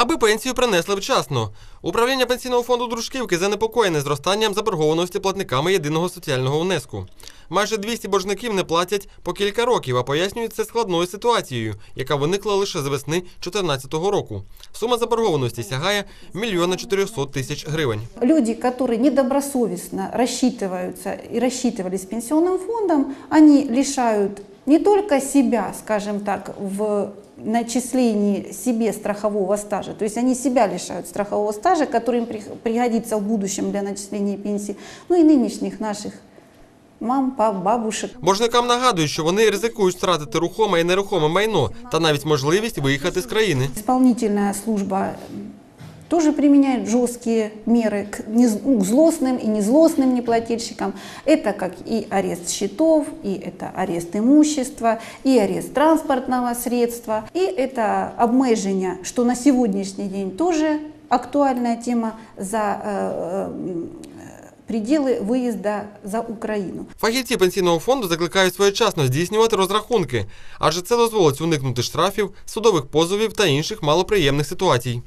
Аби пенсію принесли вчасно. Управління пенсійного фонду Дружківки занепокоєне зростанням заборгованості платниками єдиного соціального внеску. Майже 200 боржників не платять по кілька років, а пояснюють це складною ситуацією, яка виникла лише з весни 2014 року. Сума заборгованості сягає мільйона 400 тисяч гривень. Люди, которые недобросовестно рассчитываются и рассчитывались пенсионным фондом, они лишают не только себя, скажем так, в начислении себе страхового стажа, то есть они себя лишают страхового стажа, который им пригодится в будущем для начисления пенсии, ну и нынешних наших мам, пап, бабушек. Боржникам нагадують, що вони ризикують втратити рухоме і нерухоме майно та навіть можливість виїхати з країни. Исполнительная служба тоже применяет жесткие меры к, нез- ну, к злостным и незлостным неплательщикам. Это как и арест счетов, и это арест имущества, и арест транспортного средства, и это обмеження, что на сегодняшний день тоже актуальная тема за э, э, м, пределы выезда за Украину. Фахівці пенсійного фонду закликають своєчасно здійснювати розрахунки, адже це дозволить уникнути штрафів, судових позовів та інших малоприємних ситуацій.